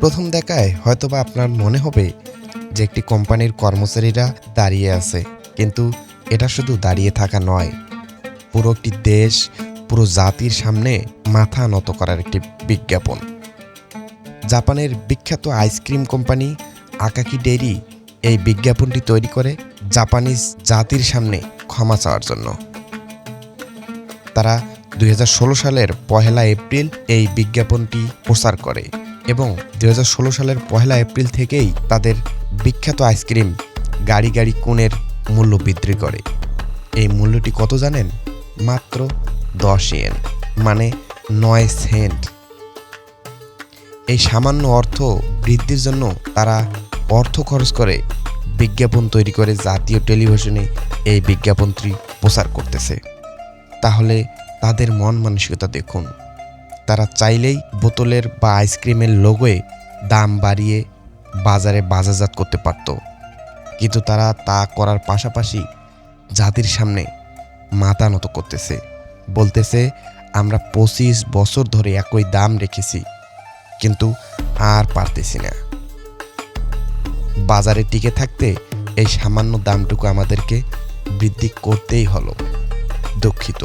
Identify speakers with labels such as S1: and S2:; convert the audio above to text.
S1: প্রথম দেখায় হয়তোবা আপনার মনে হবে যে একটি কোম্পানির কর্মচারীরা দাঁড়িয়ে আছে, কিন্তু এটা শুধু দাঁড়িয়ে থাকা নয়। পুরো একটি দেশ, পুরো জাতির সামনে মাথা নত করার একটি বিজ্ঞাপন। জাপানের বিখ্যাত আইসক্রিম কোম্পানি আকাকি ডেরি এই বিজ্ঞাপনটি তৈরি করে জাপানিজ জাতির সামনে ক্ষমা চাওয়ার জন্য। তারা দুই হাজার ষোলো সালের পহেলা এপ্রিল এই বিজ্ঞাপনটি প্রচার করে। এবং দু হাজার ষোলো সালের পহেলা এপ্রিল থেকেই তাদের বিখ্যাত আইসক্রিম গাড়ি গাড়ি কোণের মূল্য বৃদ্ধি করে। এই মূল্যটি কত জানেন? মাত্র দশ ইয়েন মানে নয় সেন্ট। এই সামান্য অর্থ বৃদ্ধির জন্য তারা অর্থ খরচ করে বিজ্ঞাপন তৈরি করে জাতীয় টেলিভিশনে এই বিজ্ঞাপনটি প্রচার করতেছে। তাহলে তাদের মন মানসিকতা দেখুন। তারা চাইলেই বোতলের বা আইসক্রিমের লোগোয়ে দাম বাড়িয়ে বাজারে বাজারজাত করতে পারত। কিন্তু তারা তা করার পাশাপাশি জাতির সামনে মাথা নত করতেছে। বলতেছে, আমরা পঁচিশ বছর ধরে একই দাম রেখেছি, কিন্তু আর পারতেছি না। বাজারে টিকে থাকতে এই সামান্য দামটুকু আমাদেরকে বৃদ্ধি করতেই হলো। দুঃখিত।